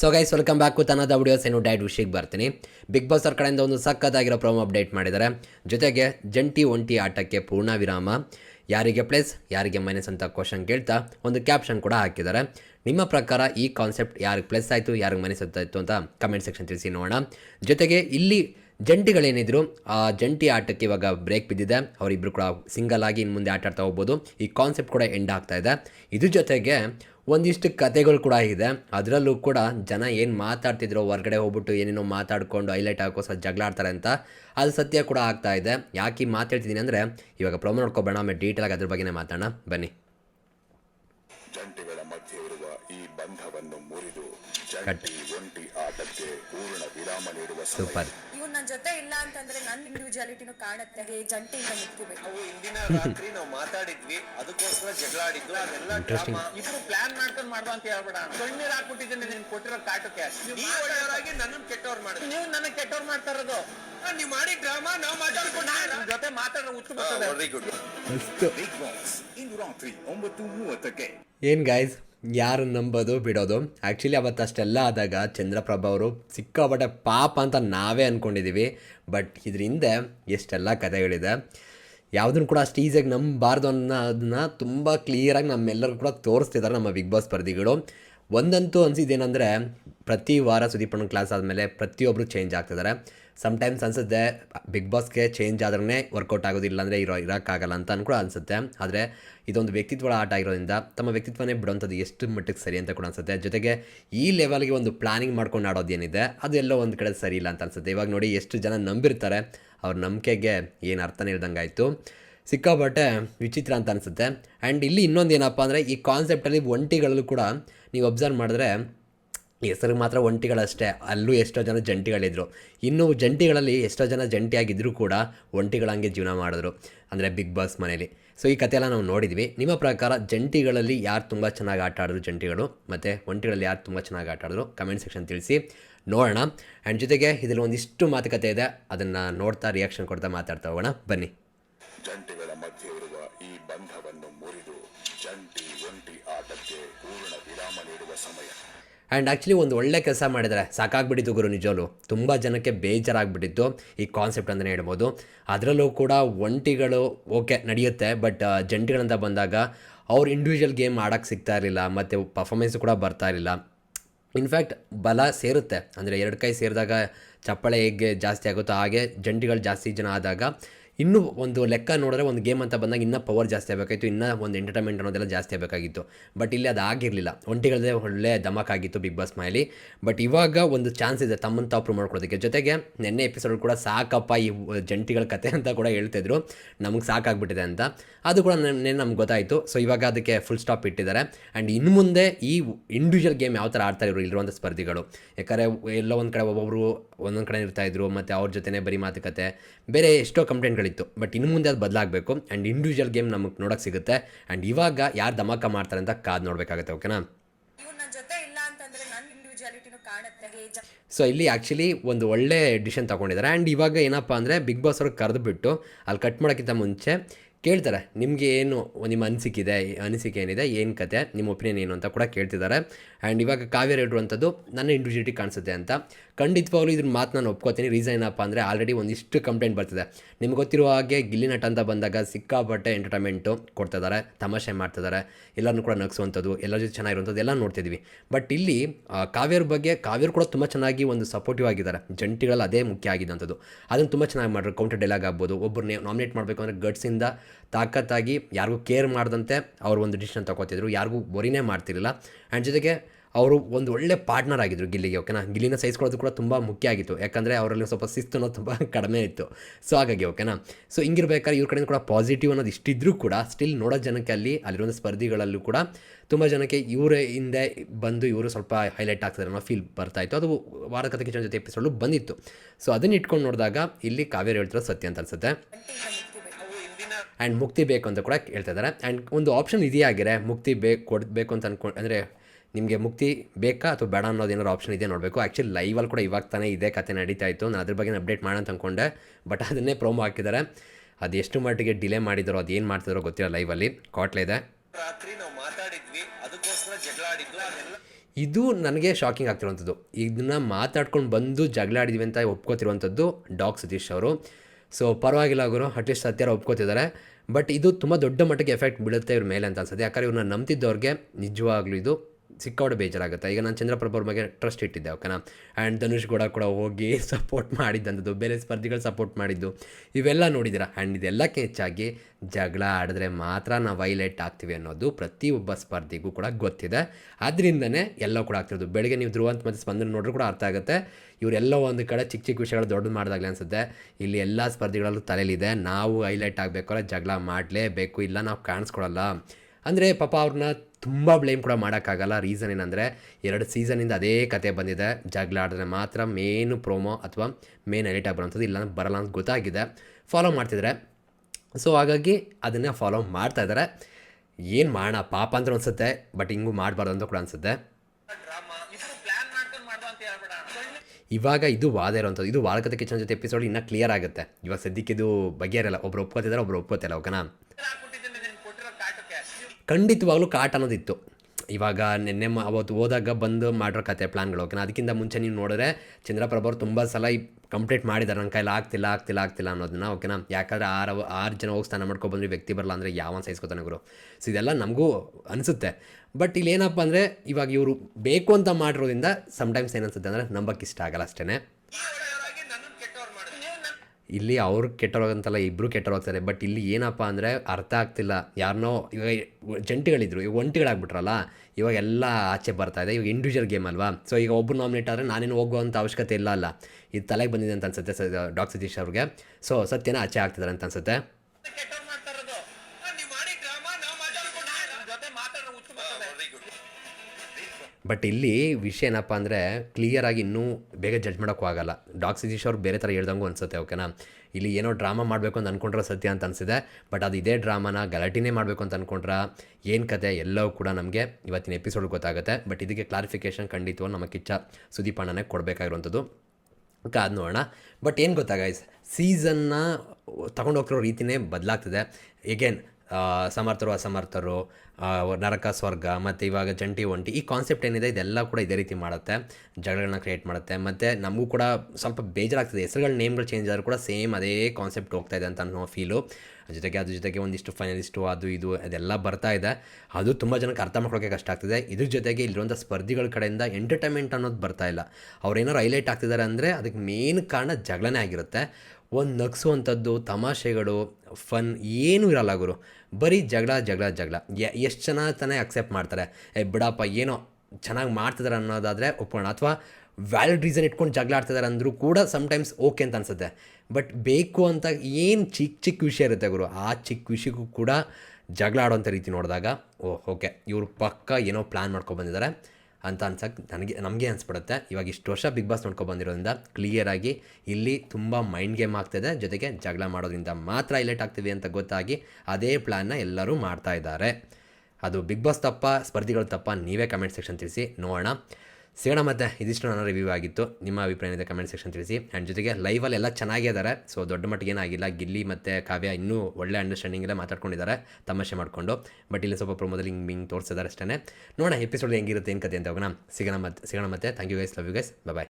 So guys welcome back ತನ್ನದ videos ಏನು ಡೈಡ್ ವಿಷಯಕ್ಕೆ ಬರ್ತೀನಿ. ಬಿಗ್ ಬಾಸ್ ಅವ್ರ ಕಡೆಯಿಂದ ಒಂದು ಸಕ್ಕತ್ತಾಗಿರೋ ಪ್ರೋಮೋ ಅಪ್ಡೇಟ್ ಮಾಡಿದ್ದಾರೆ. ಜೊತೆಗೆ ಜಂಟಿ ಒಂಟಿ ಆಟಕ್ಕೆ ಪೂರ್ಣ ವಿರಾಮ. ಯಾರಿಗೆ ಪ್ಲೇಸ್ ಯಾರಿಗೆ ಮೈನಸ್ ಅಂತ ಕ್ವಶನ್ ಕೇಳ್ತಾ ಒಂದು ಕ್ಯಾಪ್ಷನ್ ಕೂಡ ಹಾಕಿದ್ದಾರೆ. ನಿಮ್ಮ ಪ್ರಕಾರ ಈ ಕಾನ್ಸೆಪ್ಟ್ ಯಾರಿಗೆ ಪ್ಲಸ್ ಆಯಿತು, ಯಾರಿಗೆ ಮೈನಸ್ ಆಯಿತು ಅಂತ ಕಮೆಂಟ್ ಸೆಕ್ಷನ್ ತಿಳಿಸಿ ನೋಡೋಣ. ಜೊತೆಗೆ ಇಲ್ಲಿ ಜಂಟಿಗಳೇನಿದ್ರು, ಆ ಜಂಟಿ ಆಟಕ್ಕೆ ಇವಾಗ ಬ್ರೇಕ್ ಬಿದ್ದಿದೆ. ಅವರಿಬ್ಬರು ಕೂಡ ಸಿಂಗಲ್ ಆಗಿ ಇನ್ನು ಮುಂದೆ ಆಟ ಆಡ್ತಾ ಹೋಗ್ಬೋದು. ಈ ಕಾನ್ಸೆಪ್ಟ್ ಕೂಡ ಎಂಡ್ ಆಗ್ತಾ ಇದೆ. ಇದ್ರ ಜೊತೆಗೆ ಒಂದಿಷ್ಟು ಕತೆಗಳು ಕೂಡ ಇದೆ. ಅದರಲ್ಲೂ ಕೂಡ ಜನ ಏನು ಮಾತಾಡ್ತಿದ್ರು ಹೊರಗಡೆ ಹೋಗ್ಬಿಟ್ಟು ಏನೇನೋ ಮಾತಾಡ್ಕೊಂಡು ಹೈಲೈಟ್ ಹಾಕೋ ಜಗಳ ಆಡ್ತಾರೆ ಅಂತ ಅದು ಸತ್ಯ ಕೂಡ ಆಗ್ತಾ ಇದೆ. ಯಾಕೆ ಮಾತಾಡ್ತಿದ್ದೀನಿ ಅಂದರೆ ಇವಾಗ ಪ್ರೊಮೋ ನೋಡ್ಕೊಬೇಡ ಆಮೇಲೆ ಆಗಿ ಅದ್ರ ಬಗ್ಗೆನೇ ಮಾತಾಡೋಣ. ಬನ್ನಿ. ಜಂಟಿಗಳ ಮಧ್ಯೆ ಇರುವ ಈ ಬಂಧವನ್ನು ಮುರಿದು ಜಂಟಿ ಒಂಟಿ ಆಟಕ್ಕೆ ಪೂರ್ಣ ವಿರಾಮ ನೀಡುವ ಸೂಪರ್. ನನ್ನ ಜೊತೆ ಇಲ್ಲ ಅಂತಂದ್ರೆ ನನ್ನ ಇಂಡಿವಿಜುವಾಲಿಟಿನೂ ಕಾಣುತ್ತೆ. ಹೇ ಜಂಟಿಯಿಂದ ಮುಕ್ತಿಬೇಕು. ನಾವು ಇಂದಿನ ರಾತ್ರಿ ನಾವು ಮಾತಾಡಿದ್ವಿ ಅದಕ್ಕೋಸ್ಕರ ಜಗಳ ಆಡಿದ್ವಿ ಅದೆಲ್ಲ ಡ್ರಾಮಾ ಇಬ್ರು ಪ್ಲಾನ್ ಮಾಡ್ಕೊಂಡು ಮಾಡುವ ಅಂತ ಹೇಳ್ಬೇಡ. ಕಣ್ಣೀರ್ ಹಾಕ್ಬಿಟ್ಟಿದ್ದೀನಿ ನೀನ್ ಕೊಟ್ಟಿರೋ ಕಾಟಕ್ಕೆ. ನೀವು ಒಳ್ಳೆಯವರಾಗಿ ನನ್ನನ್ನು ಕೆಟ್ಟವ್ರು ಮಾಡಿದ್ರಿ ನೀವು ನನಗೆ ಕೆಟ್ಟವ್ರು ಮಾಡ್ತಾ ಇರೋದು. ನೀವು ಮಾಡಿ ಡ್ರಾಮಾ ನಾವು ಮಾತಾಡ್ಕೊಂಡು ಜೊತೆ ಮಾತಾಡೋ ಬರ್ತದೆ. ವೆರಿ ಗುಡ್ ಅಷ್ಟು ಬಿಗ್ ಬಾಸ್ ಇಂದು ರಾತ್ರಿ ಒಂಬತ್ತು ಮೂವತ್ತಕ್ಕೆ. ಏನ್ ಗಾಯ್ಸ್ ಯಾರು ನಂಬೋದು ಬಿಡೋದು. ಆ್ಯಕ್ಚುಲಿ ಅವತ್ತು ಅಷ್ಟೆಲ್ಲ ಆದಾಗ ಚಂದ್ರಪ್ರಭ ಅವರು ಸಿಕ್ಕಾಪಟ್ಟೆ ಪಾಪ ಅಂತ ನಾವೇ ಅಂದ್ಕೊಂಡಿದ್ದೀವಿ ಬಟ್ ಇದ್ರ ಹಿಂದೆ ಎಷ್ಟೆಲ್ಲ ಕಥೆಗಳಿದೆ. ಯಾವುದನ್ನು ಕೂಡ ಅಷ್ಟು ಈಸಿಯಾಗಿ ನಂಬಬಾರ್ದು ಅನ್ನೋದನ್ನ ತುಂಬ ಕ್ಲಿಯರಾಗಿ ನಮ್ಮೆಲ್ಲರಿಗೂ ಕೂಡ ತೋರಿಸ್ತಿದ್ದಾರೆ ನಮ್ಮ ಬಿಗ್ ಬಾಸ್ ಸ್ಪರ್ಧಿಗಳು. ಒಂದಂತೂ ಅನಿಸಿದ್ದೇನೆಂದರೆ ಪ್ರತಿ ವಾರ ಸುದೀಪಣ್ಣ ಕ್ಲಾಸ್ ಆದಮೇಲೆ ಪ್ರತಿಯೊಬ್ಬರು ಚೇಂಜ್ ಆಗ್ತಿದ್ದಾರೆ. ಸಮ್ಟೈಮ್ಸ್ ಅನಿಸುತ್ತೆ ಬಿಗ್ ಬಾಸ್ಗೆ ಚೇಂಜ್ ಆದ್ರೇ ವರ್ಕೌಟ್ ಆಗೋದಿಲ್ಲ ಅಂದರೆ ಇರೋ, ಇರೋಕ್ಕಾಗಲ್ಲ ಅಂತ ಕೂಡ ಅನಿಸುತ್ತೆ. ಆದರೆ ಇದೊಂದು ವ್ಯಕ್ತಿತ್ವಗಳ ಆಟ ಆಗಿರೋದ್ರಿಂದ ತಮ್ಮ ವ್ಯಕ್ತಿತ್ವನೇ ಬಿಡುವಂಥದ್ದು ಎಷ್ಟು ಮಟ್ಟಿಗೆ ಸರಿ ಅಂತ ಕೂಡ ಅನಿಸುತ್ತೆ. ಜೊತೆಗೆ ಈ ಲೆವೆಲ್ಗೆ ಒಂದು ಪ್ಲಾನಿಂಗ್ ಮಾಡ್ಕೊಂಡು ಆಡೋದೇನಿದೆ ಅದೆಲ್ಲೋ ಒಂದು ಕಡೆ ಸರಿ ಇಲ್ಲ ಅಂತ ಅನಿಸುತ್ತೆ. ಇವಾಗ ನೋಡಿ ಎಷ್ಟು ಜನ ನಂಬಿರ್ತಾರೆ, ಅವ್ರ ನಂಬಿಕೆಗೆ ಏನು ಅರ್ಥನೇ ಇಲ್ದಂಗೆ ಆಯಿತು. ಸಿಕ್ಕಾಪಟ್ಟೆ ವಿಚಿತ್ರ ಅಂತ ಅನಿಸುತ್ತೆ. ಆ್ಯಂಡ್ ಇಲ್ಲಿ ಇನ್ನೊಂದು ಏನಪ್ಪ ಅಂದರೆ ಈ ಕಾನ್ಸೆಪ್ಟಲ್ಲಿ ಒಂಟಿಗಳಲ್ಲೂ ಕೂಡ ನೀವು ಅಬ್ಸರ್ವ್ ಮಾಡಿದ್ರೆ ಹೆಸರಿಗೆ ಮಾತ್ರ ಒಂಟಿಗಳಷ್ಟೇ, ಅಲ್ಲೂ ಎಷ್ಟೋ ಜನ ಜಂಟಿಗಳಿದ್ರು. ಇನ್ನು ಜಂಟಿಗಳಲ್ಲಿ ಎಷ್ಟೋ ಜನ ಜಂಟಿಯಾಗಿದ್ದರೂ ಕೂಡ ಒಂಟಿಗಳಂಗೆ ಜೀವನ ಮಾಡಿದ್ರು, ಅಂದರೆ ಬಿಗ್ ಬಾಸ್ ಮನೇಲಿ ಸೊ ಈ ಕಥೆ ಎಲ್ಲ ನಾವು ನೋಡಿದ್ವಿ. ನಿಮ್ಮ ಪ್ರಕಾರ ಜಂಟಿಗಳಲ್ಲಿ ಯಾರು ತುಂಬ ಚೆನ್ನಾಗಿ ಆಟ ಆಡಿದ್ರು ಜಂಟಿಗಳು? ಮತ್ತು ಒಂಟಿಗಳಲ್ಲಿ ಯಾರು ತುಂಬ ಚೆನ್ನಾಗಿ ಆಟ ಆಡಿದ್ರು? ಕಮೆಂಟ್ ಸೆಕ್ಷನ್ ತಿಳಿಸಿ. ನೋಡೋಣ. ಆ್ಯಂಡ್ ಜೊತೆಗೆ ಇದರಲ್ಲಿ ಒಂದಿಷ್ಟು ಮಾತುಕತೆ ಇದೆ. ಅದನ್ನು ನೋಡ್ತಾ ರಿಯಾಕ್ಷನ್ ಕೊಡ್ತಾ ಮಾತಾಡ್ತಾ ಹೋಗೋಣ. ಬನ್ನಿ. ಜಂಟಿಗಳ ಈ ಬಂಧವನ್ನು ಮುರಿದು ಜಂಟಿ, ಒಂಟಿ ಆಟಕ್ಕೆ ಪೂರ್ಣ ವಿರಾಮ ನೀಡುವ ಸಮಯ. ಆ್ಯಂಡ್ ಆ್ಯಕ್ಚುಲಿ ಒಂದು ಒಳ್ಳೆ ಕೆಲಸ ಮಾಡಿದರೆ. ಸಾಕಾಗ್ಬಿಟ್ಟಿತ್ತು ಗುರು ನಿಜವೂ ತುಂಬ ಜನಕ್ಕೆ ಬೇಜಾರಾಗ್ಬಿಟ್ಟಿತ್ತು ಈ ಕಾನ್ಸೆಪ್ಟ್ ಅಂತಲೇ ಹೇಳ್ಬೋದು. ಅದರಲ್ಲೂ ಕೂಡ ಒಂಟಿಗಳು ಓಕೆ ನಡೆಯುತ್ತೆ ಬಟ್ ಜಂಟಿಗಳಂತ ಬಂದಾಗ ಅವ್ರು ಇಂಡಿವಿಜುವಲ್ ಗೇಮ್ ಆಡೋಕ್ಕೆ ಸಿಗ್ತಾ ಇರಲಿಲ್ಲ, ಮತ್ತು ಪರ್ಫಾಮೆನ್ಸ್ ಕೂಡ ಬರ್ತಾ ಇರಲಿಲ್ಲ. ಇನ್ಫ್ಯಾಕ್ಟ್ ಬಲ ಸೇರುತ್ತೆ. ಅಂದರೆ ಎರಡು ಕೈ ಸೇರಿದಾಗ ಚಪ್ಪಳೆ ಹೇಗೆ ಜಾಸ್ತಿ ಆಗುತ್ತೋ ಹಾಗೆ ಜಂಟಿಗಳು ಜಾಸ್ತಿ ಜನ ಆದಾಗ ಇನ್ನೂ ಒಂದು ಲೆಕ್ಕ ನೋಡಿದ್ರೆ ಒಂದು ಗೇಮ್ ಅಂತ ಬಂದಾಗ ಇನ್ನೂ ಪವರ್ ಜಾಸ್ತಿ ಆಗಬೇಕಾಗಿತ್ತು ಇನ್ನೂ ಒಂದು ಎಂಟರ್ಟೈನ್ಮೆಂಟ್ ಅನ್ನೋದೆಲ್ಲ ಜಾಸ್ತಿ ಆಗಬೇಕಾಗಿತ್ತು. ಬಟ್ ಇಲ್ಲಿ ಅದು ಆಗಿರಲಿಲ್ಲ. ಒಂಟಿಗಳದೇ ಒಳ್ಳೆ ಧಮಕಾಗಿತ್ತು ಬಿಗ್ ಬಾಸ್ ಮನೆಯಲ್ಲಿ ಬಟ್ ಇವಾಗ ಒಂದು ಚಾನ್ಸ್ ಇದೆ ತಮ್ಮನ್ನು ತಾವು ಪ್ರೂವ್ ಮಾಡ್ಕೊಳ್ಳೋದಕ್ಕೆ. ಜೊತೆಗೆ ನಿನ್ನೆ ಎಪಿಸೋಡ್ ಕೂಡ ಸಾಕಪ್ಪ ಈ ಜಂಟಿಗಳ ಕತೆ ಅಂತ ಕೂಡ ಹೇಳ್ತಿದ್ರು ನಮಗೆ ಸಾಕಾಗ್ಬಿಟ್ಟಿದೆ ಅಂತ. ಅದು ಕೂಡ ನೆನ್ನೆ ನಮ್ಗೆ ಗೊತ್ತಾಯಿತು. ಸೊ ಇವಾಗ ಅದಕ್ಕೆ ಫುಲ್ ಸ್ಟಾಪ್ ಇಟ್ಟಿದ್ದಾರೆ. ಆ್ಯಂಡ್ ಇನ್ನು ಮುಂದೆ ಈ ಇಂಡಿವಿಜುವಲ್ ಗೇಮ್ ಯಾವ ಥರ ಆಡ್ತಾ ಇರೋ ಇಲ್ಲಿರುವಂಥ ಸ್ಪರ್ಧಿಗಳು. ಯಾಕಂದರೆ ಎಲ್ಲೋ ಒಂದು ಕಡೆ ಒಬ್ಬೊಬ್ಬರು ಒಂದೊಂದು ಕಡೆ ಇರ್ತಾಯಿದ್ರು ಮತ್ತು ಅವ್ರ ಜೊತೆನೇ ಬರೀ ಮಾತುಕತೆ. ಬೇರೆ ಎಷ್ಟೋ ಕಂಪ್ಲೇಂಟ್ಗಳಿತ್ತು ಬಟ್ ಇನ್ನು ಮುಂದೆ ಅದು ಬದಲಾಗಬೇಕು. ಆ್ಯಂಡ್ ಇಂಡಿವಿಜುವಲ್ ಗೇಮ್ ನಮಗೆ ನೋಡೋಕೆ ಸಿಗುತ್ತೆ. ಆ್ಯಂಡ್ ಇವಾಗ ಯಾರು ಧಮಾಕ ಮಾಡ್ತಾರೆ ಅಂತ ಕಾದು ನೋಡಬೇಕಾಗುತ್ತೆ ಓಕೆನಾ ಸೊ ಇಲ್ಲಿ ಆ್ಯಕ್ಚುಲಿ ಒಂದು ಒಳ್ಳೆ ಡಿಸಿಷನ್ ತೊಗೊಂಡಿದ್ದಾರೆ. ಆ್ಯಂಡ್ ಇವಾಗ ಏನಪ್ಪ ಅಂದರೆ ಬಿಗ್ ಬಾಸ್ ಅವ್ರಿಗೆ ಕರೆದುಬಿಟ್ಟು ಅಲ್ಲಿ ಕಟ್ ಮಾಡೋಕ್ಕಿಂತ ಮುಂಚೆ ಕೇಳ್ತಾರೆ. ನಿಮಗೆ ಏನು ನಿಮ್ಮ ಅನಿಸಿಕಿದೆ ಅನಿಸಿಕೆ ಏನಿದೆ ಏನು ಕತೆ ನಿಮ್ಮ ಒಪಿನಿಯನ್ ಏನು ಅಂತ ಕೂಡ ಕೇಳ್ತಿದ್ದಾರೆ. ಆ್ಯಂಡ್ ಇವಾಗ ಕಾವ್ಯ ಹೇಳಿರುವಂಥದ್ದು ನನ್ನ ಇಂಡಿವಿಜುವಿಟಿ ಕಾಣಿಸುತ್ತೆ ಅಂತ. ಖಂಡಿತವಾಗ್ಲೂ ಇದ್ರ ಮಾತು ನಾನು ಒಪ್ಕೋತೀನಿ. ರೀಸನ್ ಏನಪ್ಪ ಅಂದರೆ ಆಲ್ರೆಡಿ ಒಂದಿಷ್ಟು ಕಂಪ್ಲೇಂಟ್ ಬರ್ತಿದೆ. ನಿಮ್ಗೆ ಗೊತ್ತಿರುವ ಹಾಗೆ ಗಿಲ್ಲಿ ನಟ ಅಂತ ಬಂದಾಗ ಸಿಕ್ಕಾಪಟ್ಟೆ ಎಂಟರ್ಟೈನ್ಮೆಂಟು ಕೊಡ್ತಿದ್ದಾರೆ ತಮಾಷೆ ಮಾಡ್ತಿದ್ದಾರೆ ಎಲ್ಲರನ್ನೂ ಕೂಡ ನಗಿಸುವಂಥದ್ದು, ಎಲ್ಲರ ಜೊತೆ ಚೆನ್ನಾಗಿರುವಂಥದ್ದು ಎಲ್ಲ ನೋಡ್ತಿದ್ವಿ. ಬಟ್ ಇಲ್ಲಿ ಕಾವ್ಯರ ಬಗ್ಗೆ ಕಾವ್ಯರು ಕೂಡ ತುಂಬ ಚೆನ್ನಾಗಿ ಒಂದು ಸಪೋರ್ಟಿವ್ ಆಗಿದ್ದಾರೆ. ಜಂಟಿಗಳಲ್ಲಿ ಅದೇ ಮುಖ್ಯ ಆಗಿದ್ದಂಥದ್ದು ಅದನ್ನು ತುಂಬ ಚೆನ್ನಾಗಿ ಮಾಡ್ರು. ಕೌಂಟರ್ ಡೈಲಾಗ್ ಆಗ್ಬೋದು. ಒಬ್ಬರನ್ನೇ ನಾಮಿನೇಟ್ ಮಾಡಬೇಕು ಅಂದರೆ ಗಟ್ಸಿಂದ ತಾಕತ್ತಾಗಿ ಯಾರಿಗೂ ಕೇರ್ ಮಾಡದಂತೆ ಅವರು ಒಂದು ಡಿಸಿಷನ್ ತಗೋತಿದ್ರು. ಯಾರಿಗೂ ಬೊರಿನೇ ಮಾಡ್ತಿರಲಿಲ್ಲ. ಆ್ಯಂಡ್ ಜೊತೆಗೆ ಅವರು ಒಂದು ಒಳ್ಳೆ ಪಾರ್ಟ್ನರ್ ಆಗಿದ್ರು ಗಿಲ್ಲಿಗೆ ಓಕೆನಾ ಗಿಲ್ಲಿನ ಸಹಿಸ್ಕೊಳ್ಳೋದು ಕೂಡ ತುಂಬ ಮುಖ್ಯ ಆಗಿತ್ತು. ಯಾಕಂದರೆ ಅವರಲ್ಲಿ ಸ್ವಲ್ಪ ಶಿಸ್ತು ಅನ್ನೋದು ತುಂಬ ಕಡಿಮೆ ಇತ್ತು. ಸೊ ಹಾಗಾಗಿ ಓಕೆನಾ ಸೊ ಹಿಂಗಿರ್ಬೇಕಾದ್ರೆ ಇವ್ರ ಕಡೆಯಿಂದ ಕೂಡ ಪಾಸಿಟಿವ್ ಅನ್ನೋದು ಇಷ್ಟಿದ್ರೂ ಕೂಡ ಸ್ಟಿಲ್ ನೋಡೋ ಜನಕ್ಕೆ ಅಲ್ಲಿ ಅಲ್ಲಿರೋ ಸ್ಪರ್ಧಿಗಳಲ್ಲೂ ಕೂಡ ತುಂಬ ಜನಕ್ಕೆ ಇವರ ಹಿಂದೆ ಬಂದು ಇವರು ಸ್ವಲ್ಪ ಹೈಲೈಟ್ ಆಗ್ತಿದ್ದಾರೆ ಅನ್ನೋ ಫೀಲ್ ಬರ್ತಾ ಇತ್ತು. ಅದು ವಾರ ಕಥೆ ಕಿಚನ್ ಜೊತೆ ಎಪಿಸೋಡು ಬಂದಿತ್ತು. ಸೊ ಅದನ್ನ ಇಟ್ಕೊಂಡು ನೋಡಿದಾಗ ಇಲ್ಲಿ ಕಾವೇರಿ ಹೇಳ್ತಿರೋ ಸತ್ಯ ಅಂತ ಅನ್ಸುತ್ತೆ. ಆ್ಯಂಡ್ ಮುಕ್ತಿ ಬೇಕು ಅಂತ ಕೂಡ ಹೇಳ್ತಾ ಇದ್ದಾರೆ. ಆ್ಯಂಡ್ ಒಂದು ಆಪ್ಷನ್ ಇದೆಯಾಗಿರೆ ಮುಕ್ತಿ ಬೇಕು ಕೊಡಬೇಕು ಅಂತ ಅನ್ಕೊಂಡು ಅಂದರೆ ನಿಮಗೆ ಮುಕ್ತಿ ಬೇಕಾ ಅಥವಾ ಬೇಡ ಅನ್ನೋದು ಏನಾದ್ರು ಆಪ್ಷನ್ ಇದೆ ನೋಡಬೇಕು. ಆ್ಯಕ್ಚುಲಿ ಲೈವಲ್ಲಿ ಕೂಡ ಇವಾಗ ತಾನೇ ಇದೇ ಕತೆ ನಡೀತಾ ಇತ್ತು. ನಾನು ಅದ್ರ ಬಗ್ಗೆ ಅಪ್ಡೇಟ್ ಮಾಡೋಣ ಅಂದ್ಕೊಂಡೆ ಬಟ್ ಅದನ್ನೇ ಪ್ರೋಮೋ ಹಾಕಿದ್ದಾರೆ ಅದು ಎಷ್ಟು ಮಟ್ಟಿಗೆ ಡಿಲೇ ಮಾಡಿದ್ರು ಅದು ಏನು ಮಾಡ್ತಿದಾರೋ ಗೊತ್ತಿಲ್ಲ ಲೈವಲ್ಲಿ ಕಾಟ್ಲೆ ಇದೆ. ಇದು ನನಗೆ ಶಾಕಿಂಗ್ ಆಗ್ತಿರುವಂಥದ್ದು. ಇದನ್ನ ಮಾತಾಡ್ಕೊಂಡು ಬಂದು ಜಗಳ ಆಡಿದ್ವಿ ಅಂತ ಒಪ್ಕೋತಿರುವಂಥದ್ದು ಡಾಗ್ ಸತೀಶ್ ಅವರು. ಸೊ ಪರವಾಗಿಲ್ಲ ಅವರು ಅಟ್ಲೀಸ್ಟ್ ಸತ್ಯಾರ ಒಪ್ಕೋತಿದ್ದಾರೆ. ಬಟ್ ಇದು ತುಂಬ ದೊಡ್ಡ ಮಟ್ಟಕ್ಕೆ ಎಫೆಕ್ಟ್ ಬೀಳುತ್ತೆ ಇವ್ರ ಮೇಲೆ ಅಂತ ಅನ್ಸುತ್ತೆ. ಯಾಕಂದ್ರೆ ಇವ್ರನ್ನ ನಂಬ್ತಿದ್ದವ್ರಿಗೆ ನಿಜವಾಗ್ಲೂ ಇದು ಸಿಕ್ಕಾಪಟ್ಟೆ ಬೇಜಾರಾಗುತ್ತೆ. ಈಗ ನಾನು ಚಂದ್ರಪ್ರಭ ಅವ್ರ ಬಗ್ಗೆ ಟ್ರಸ್ಟ್ ಇಟ್ಟಿದ್ದೆ ಓಕೆನಾ ಆ್ಯಂಡ್ ಧನುಷ್ ಗೌಡ ಕೂಡ ಹೋಗಿ ಸಪೋರ್ಟ್ ಮಾಡಿದ್ದಂಥದ್ದು ಬೇರೆ ಸ್ಪರ್ಧಿಗಳು ಸಪೋರ್ಟ್ ಮಾಡಿದ್ದು. ಇವೆಲ್ಲ ನೋಡಿದಿರ ಆ್ಯಂಡ್ ಇದೆಲ್ಲಕ್ಕೆ ಹೆಚ್ಚಾಗಿ ಜಗಳ ಆಡಿದ್ರೆ ಮಾತ್ರ ನಾವು ಹೈಲೈಟ್ ಆಗ್ತೀವಿ ಅನ್ನೋದು ಪ್ರತಿಯೊಬ್ಬ ಸ್ಪರ್ಧಿಗೂ ಕೂಡ ಗೊತ್ತಿದೆ. ಅದರಿಂದನೇ ಎಲ್ಲ ಕೂಡ ಆಗ್ತಿರೋದು. ಬೆಳಗ್ಗೆ ನೀವು ಧ್ರುವಂತ ಮತ್ತು ಸ್ಪಂದನ ನೋಡಿದ್ರು ಕೂಡ ಅರ್ಥ ಆಗುತ್ತೆ. ಇವರೆಲ್ಲ ಒಂದು ಕಡೆ ಚಿಕ್ಕ ಚಿಕ್ಕ ವಿಷಯಗಳು ದೊಡ್ಡದು ಮಾಡಿದಾಗಲೇ ಅನಿಸುತ್ತೆ. ಇಲ್ಲಿ ಎಲ್ಲ ಸ್ಪರ್ಧಿಗಳಲ್ಲೂ ತಲೆಯಲ್ಲಿದೆ ನಾವು ಹೈಲೈಟ್ ಆಗಬೇಕಲ್ಲ ಜಗಳ ಮಾಡಲೇಬೇಕು. ಇಲ್ಲ ನಾವು ಕಾಣಿಸ್ಕೊಳಲ್ಲ. ಅಂದರೆ ಪಾಪ ಅವ್ರನ್ನ ತುಂಬ ಬ್ಲೇಮ್ ಕೂಡ ಮಾಡೋಕ್ಕಾಗಲ್ಲ. ರೀಸನ್ ಏನಂದರೆ, ಎರಡು ಸೀಸನಿಂದ ಅದೇ ಕತೆ ಬಂದಿದೆ. ಜಗಳ ಆಡಿದ್ರೆ ಮಾತ್ರ ಮೇನು ಪ್ರೋಮೋ ಅಥವಾ ಮೇನ್ ಎಡಿಟ್ ಬರೋಂಥದ್ದು ಇಲ್ಲ ಬರಲ್ಲ ಅಂತ ಗೊತ್ತಾಗಿದೆ. ಫಾಲೋ ಮಾಡ್ತಿದ್ದಾರೆ ಸೊ ಹಾಗಾಗಿ ಅದನ್ನು ಫಾಲೋ ಮಾಡ್ತಾ ಇದ್ದಾರೆ ಏನು ಮಾಡೋಣ, ಪಾಪ ಅಂತ ಅನಿಸುತ್ತೆ ಬಟ್ ಹಿಂಗೂ ಮಾಡಬಾರ್ದು ಅಂತ ಕೂಡ ಅನಿಸುತ್ತೆ. ಇವಾಗ ಇದು ವಾದ ಇರೋಂಥದ್ದು ಇದು ವಾರಕತೆ ಕಿಚನ್ ಜೊತೆ ಎಪಿಸೋಡ್ ಇನ್ನೂ ಕ್ಲಿಯರ್ ಆಗುತ್ತೆ. ಇವಾಗ ಸದ್ಯಕ್ಕೆ ಇದು ಬಗೆಹರಲ್ಲ ಒಬ್ರು ಒಪ್ಕೋತಿದ್ದಾರೆ ಒಬ್ರು ಒಪ್ಕೋತಿಲ್ಲ ಓಕೆನಾ ಹಾಕ್ಬಿಟ್ಟಿದ್ದೀನಿ ನೀನು ಕೊಟ್ಟಿರೋ ಕಾಟಕ್ಕೆ ಖಂಡಿತವಾಗ್ಲೂ ಕಾಟ್ ಅನ್ನೋದಿತ್ತು. ಇವಾಗ ನಿನ್ನೆ ಅವತ್ತು ಹೋದಾಗ ಬಂದು ಮಾಡಿರೋ ಕತೆ ಪ್ಲಾನ್ಗಳು ಓಕೆನಾ ಅದಕ್ಕಿಂತ ಮುಂಚೆ ನೀವು ನೋಡಿದ್ರೆ ಚಂದ್ರಪ್ರಭು ಅವರು ತುಂಬ ಸಲ ಈ ಕಂಪ್ಲೀಟ್ ಮಾಡಿದ್ದಾರೆ ನನ್ನ ಕೈಲಿ ಆಗ್ತಿಲ್ಲ ಆಗ್ತಿಲ್ಲ ಆಗ್ತಿಲ್ಲ ಅನ್ನೋದನ್ನ ಓಕೆನಾ ಯಾಕಂದರೆ ಆರು ಆರು ಜನ ಹೋಗಿ ಸ್ನಾನ ಮಾಡ್ಕೊ ಬಂದ್ರೆ ವ್ಯಕ್ತಿ ಬರಲ್ಲ ಅಂದರೆ ಯಾವ ಸಹಿಸ್ಕೊತಾನೆ ಗುರು? ಸೊ ಇದೆಲ್ಲ ನಮಗೂ ಅನಿಸುತ್ತೆ. ಬಟ್ ಇಲ್ಲಿ ಏನಪ್ಪ ಅಂದರೆ ಇವಾಗ ಇವರು ಬೇಕು ಅಂತ ಮಾಡಿರೋದ್ರಿಂದ ಸಮ್ಟೈಮ್ಸ್ ಏನನ್ಸುತ್ತೆ ಅಂದರೆ ನಂಬಕ್ಕೆ ಇಷ್ಟ ಆಗಲ್ಲ ಅಷ್ಟೇ ಈ ಒಳ್ಳೆಯವರಾಗಿ ನನ್ನನ್ನು ಕೆಟ್ಟವ್ರು ಮಾಡಿದ್ರು ನೀವು ನನ್ನ ಇಲ್ಲಿ ಅವ್ರು ಕೆಟ್ಟರೋಗಂತಲ್ಲ ಇಬ್ಬರು ಕೆಟ್ಟರೋಗ್ತಾರೆ ಬಟ್ ಇಲ್ಲಿ ಏನಪ್ಪ ಅಂದರೆ ಅರ್ಥ ಆಗ್ತಿಲ್ಲ. ಯಾರನ್ನೋ ಇವಾಗ ಜಂಟಿಗಳಿದ್ರು, ಇವಾಗ ಒಂಟಿಗಳಾಗ್ಬಿಟ್ರಲ್ಲ, ಇವಾಗ ಎಲ್ಲ ಆಚೆ ಬರ್ತಾ ಇದೆ. ಇವಾಗ ಇಂಡಿವಿಜುವಲ್ ಗೇಮ್ ಅಲ್ವಾ? ಸೊ ಈಗ ಒಬ್ಬರು ನಾಮಿನೇಟ್ ಆದರೆ ನಾನೇನು ಹೋಗುವಂಥ ಅವಶ್ಯಕತೆ ಇಲ್ಲ ಅಲ್ಲ. ಇದು ತಲೆಗೆ ಬಂದಿದೆ ಅಂತ ಅನ್ಸುತ್ತೆ ಸ, ಡಾಕ್ಟರ್ ಸತೀಶ್ ಅವ್ರಿಗೆ. ಸೊ ಸತ್ಯನ ಆಚೆ ಆಗ್ತಿದ್ದಾರೆ ಅಂತ ಅನ್ಸುತ್ತೆ. ಬಟ್ ಇಲ್ಲಿ ವಿಷಯ ಏನಪ್ಪ ಅಂದರೆ ಕ್ಲಿಯರಾಗಿ ಇನ್ನೂ ಬೇಗ ಜಡ್ಜ್ ಮಾಡೋಕ್ಕೂ ಆಗಲ್ಲ. ಡಾಕ್ ಸತೀಶ್ ಅವ್ರು ಬೇರೆ ಥರ ಹೇಳ್ದಂಗೂ ಅನ್ಸುತ್ತೆ ಓಕೆನಾ ಇಲ್ಲಿ ಏನೋ ಡ್ರಾಮಾ ಮಾಡಬೇಕು ಅಂತ ಅಂದ್ಕೊಂಡ್ರೆ ಸತ್ಯ ಅಂತ ಅನಿಸಿದೆ ಬಟ್ ಅದು ಇದೇ ಡ್ರಾಮಾನ ಗಲಾಟಿನೇ ಮಾಡಬೇಕು ಅಂತ ಅಂದ್ಕೊಂಡ್ರೆ ಏನು ಕತೆ ಎಲ್ಲವೂ ಕೂಡ ನಮಗೆ ಇವತ್ತಿನ ಎಪಿಸೋಡ್ ಗೊತ್ತಾಗುತ್ತೆ. ಬಟ್ ಇದಕ್ಕೆ ಕ್ಲಾರಿಫಿಕೇಷನ್ ಖಂಡಿತವಾಗಿ ನಮ್ಮ ಕಿಚ್ಚ ಸುದೀಪ್ ಅಣ್ಣನೇ ಕೊಡಬೇಕಾಗಿರುವಂಥದ್ದು. ಅದು ನೋಡೋಣ. ಬಟ್ ಏನು ಗೊತ್ತಾ ಗೈಸ್ ಸೀಸನ್ನ ತಗೊಂಡು ರೀತಿಯೇ ರೀತಿನೇ ಬದಲಾಗ್ತಿದೆ. ಎಗೇನ್ ಸಮರ್ಥರು, ಅಸಮರ್ಥರು ನರಕ, ಸ್ವರ್ಗ, ಮತ್ತು ಇವಾಗ ಜಂಟಿ ಒಂಟಿ, ಈ ಕಾನ್ಸೆಪ್ಟ್ ಏನಿದೆ, ಇದೆಲ್ಲ ಕೂಡ ಇದೇ ರೀತಿ ಮಾಡುತ್ತೆ, ಜಗಳನ್ನ ಕ್ರಿಯೇಟ್ ಮಾಡುತ್ತೆ, ಮತ್ತು ನಮಗೂ ಕೂಡ ಸ್ವಲ್ಪ ಬೇಜಾರಾಗ್ತದೆ, ಹೆಸರುಗಳ ನೇಮ್ಗಳು ಚೇಂಜ್ ಆದರೂ ಕೂಡ ಸೇಮ್ ಅದೇ ಕಾನ್ಸೆಪ್ಟ್ ಹೋಗ್ತಾ ಇದೆ ಅಂತ ಅನ್ನೋ ಫೀಲು ಜೊತೆಗೆ ಅದ್ರ ಜೊತೆಗೆ ಒಂದಿಷ್ಟು ಫೈನಲಿಸ್ಟು ಅದು ಇದು, ಅದೆಲ್ಲ ಬರ್ತಾ ಇದೆ. ಅದು ತುಂಬ ಜನಕ್ಕೆ ಅರ್ಥ ಮಾಡ್ಕೊಳ್ಳೋಕೆ ಕಷ್ಟ ಆಗ್ತಿದೆ. ಇದ್ರ ಜೊತೆಗೆ ಇಲ್ಲಿರುವಂಥ ಸ್ಪರ್ಧಿಗಳ ಕಡೆಯಿಂದ ಎಂಟರ್ಟೈನ್ಮೆಂಟ್ ಅನ್ನೋದು ಬರ್ತಾ ಇಲ್ಲ. ಅವ್ರೇನಾರು ಹೈಲೈಟ್ ಆಗ್ತಿದ್ದಾರೆ ಅಂದರೆ, ಅದಕ್ಕೆ ಮೇನ್ ಕಾರಣ ಜಗಳನೇ ಆಗಿರುತ್ತೆ. ಒಂದು ನಗಿಸುವಂಥದ್ದು, ತಮಾಷೆಗಳು ಫನ್ ಏನೂ ಇರಲ್ಲ ಗುರು. ಬರೀ ಜಗಳ ಜಗಳ ಜಗಳ. ಎಷ್ಟು ಜನ ತಾನೇ ಅಕ್ಸೆಪ್ಟ್ ಮಾಡ್ತಾರೆ. ಏ, ಬಿಡಪ್ಪ, ಏನೋ ಚೆನ್ನಾಗಿ ಮಾಡ್ತಿದ್ದಾರೆ ಅನ್ನೋದಾದರೆ ಒಪ್ಪೋಣ ಅಥವಾ ವ್ಯಾಲಿಡ್ ರೀಸನ್ ಇಟ್ಕೊಂಡು ಜಗಳ ಆಡ್ತಿದ್ದಾರೆ ಅಂದರೂ ಕೂಡ ಸಮ್ಟೈಮ್ಸ್ ಓಕೆ ಅಂತ ಅನ್ಸುತ್ತೆ. ಬಟ್ ಬೇಕು ಅಂತ ಏನು ಚಿಕ್ಕ ಚಿಕ್ಕ ವಿಷಯ ಇರುತ್ತೆ ಗುರು, ಆ ಚಿಕ್ಕ ವಿಷಯಕ್ಕೂ ಕೂಡ ಜಗಳ ಆಡೋಂಥ ರೀತಿ ನೋಡಿದಾಗ ಓ ಓಕೆ ಇವರು ಪಕ್ಕ ಏನೋ ಪ್ಲ್ಯಾನ್ ಮಾಡ್ಕೊಂಡು ಬಂದಿದ್ದಾರೆ. ಅಂತ ಅನ್ಸಕ್ಕೆ ನನಗೆ, ನಮಗೆ ಅನಿಸ್ಬಿಡುತ್ತೆ. ಇವಾಗ ಇಷ್ಟು ವರ್ಷ ಬಿಗ್ ಬಾಸ್ ನೋಡ್ಕೊ ಬಂದಿರೋದ್ರಿಂದ ಕ್ಲಿಯರಾಗಿ ಇಲ್ಲಿ ತುಂಬ ಮೈಂಡ್ ಗೇಮ್ ಆಗ್ತಿದೆ. ಜೊತೆಗೆ ಜಗಳ ಮಾಡೋದ್ರಿಂದ ಮಾತ್ರ ಹೈಲೈಟ್ ಆಗ್ತೀವಿ ಅಂತ ಗೊತ್ತಾಗಿ ಅದೇ ಪ್ಲ್ಯಾನ್ನ ಎಲ್ಲರೂ ಮಾಡ್ತಾ ಇದ್ದಾರೆ. ಅದು ಬಿಗ್ ಬಾಸ್ ತಪ್ಪ, ಸ್ಪರ್ಧಿಗಳು ತಪ್ಪ ನೀವೇ ಕಮೆಂಟ್ ಸೆಕ್ಷನ್ ತಿಳಿಸಿ. ನೋಡೋಣ. ಸಿಗೋಣ ಮತ್ತೆ ಇದಿಷ್ಟು ನನ್ನ ರಿವ್ಯೂ ಆಗಿತ್ತು. ನಿಮ್ಮ ಅಭಿಪ್ರಾಯ ಇದೆ ಕಮೆಂಟ್ ಸೆಕ್ಷನ್ ತಿಳಿಸಿ. ಆ್ಯಂಡ್ ಜೊತೆಗೆ ಲೈವಲ್ಲಿ ಎಲ್ಲ ಚೆನ್ನಾಗಿದ್ದಾರೆ. ಸೊ ದೊಡ್ಡ ಮಟ್ಟಿಗೆ ಏನಾಗಿಲ್ಲ ಗಿಲ್ಲಿ ಮತ್ತು ಕಾವ್ಯ ಇನ್ನೂ ಒಳ್ಳೆ ಅಂಡರ್ಸ್ಟ್ಯಾಂಡಿಂಗಲ್ಲೇ ಮಾತಾಡ್ಕೊಂಡಿದ್ದಾರೆ. ತಮಾಷೆ ಮಾಡಿಕೊಂಡು. ಬಟ್ ಇಲ್ಲಿ ಸ್ವಲ್ಪ ಪ್ರೊಮೋದಲ್ಲಿ ಹಿಂಗೆ ಹಿಂಗೆ ತೋರಿಸಿದ್ದಾರೆ ಅಷ್ಟೇ ನೋಡೋಣ ಎಪಿಸೋಡ್ ಹೆಂಗಿರುತ್ತೆ, ಏನು ಕತೆ ಅಂತ ಹೋಗೋಣ. ಸಿಗೋಣ ಮತ್ತೆ ಸಿಗೋಣ ಮತ್ತೆ. Thank you guys love you guys bye